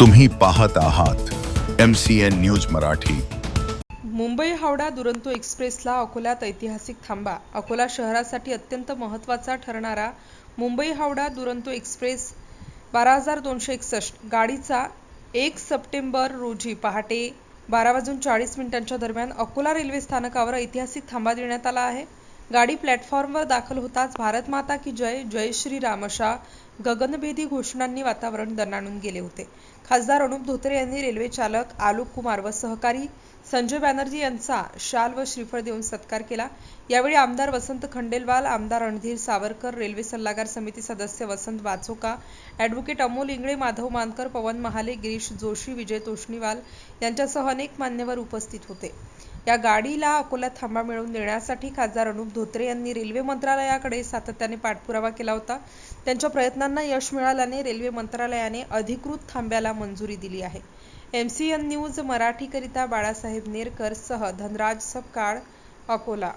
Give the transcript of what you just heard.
तुम्ही पाहत आहात M C N news Marathi. Mumbai Howrah Duronto एक्सप्रेसला अकोल्यात ऐतिहासिक थांबा. अकोला शहरासाठी अत्यंत महत्त्वाचा ठरणारा मुंबई हावडा दुरंतो एक्सप्रेस बारा हजार दोनशे एकसष्ट. गाडीचा एक सप्टेंबर रोजी पहाटे बारा वाजून चाळीस मिनिटांच्या दरम्यान अकोला रेल्वे स्थानकावर ऐतिहासिक थांबा देण्यात आला आहे. गाडी प्लॅटफॉर्मवर दाखल होताच भारत माता की जय जय श्रीराम अशा गगनभेदी घोषणांनी वातावरण दणाणून गेले होते. खासदार अनुप धोत्रे यांनी रेल्वे चालक आलोक कुमार व सहकारी संजय बॅनर्जी यांचा शाल व श्रीफळ देऊन सत्कार केला. यावेळी आमदार वसंत खंडेलवाल आमदार रणधीर सावरकर रेल्वे सल्लागार समिती सदस्य वसंत वाचोका ॲडव्होकेट अमोल इंगळे माधव मानकर पवन महाले गिरीश जोशी विजय तोष्णीवाल यांच्यासह अनेक मान्यवर उपस्थित होते. या गाडीला अकोल्यात थांबा मिळवून देण्यासाठी खासदार अनुप धोत्रे यांनी रेल्वे मंत्रालयाकडे सातत्याने पाठपुरावा केला होता. त्यांच्या प्रयत्नांना यश मिळाल्याने रेल्वे मंत्रालयाने अधिकृत थांब्याला मंजुरी दिली आहे. एम सी एन न्यूज मराठीकरिता बाळासाहेब नेरकर सह धनराज सपकाळ अकोला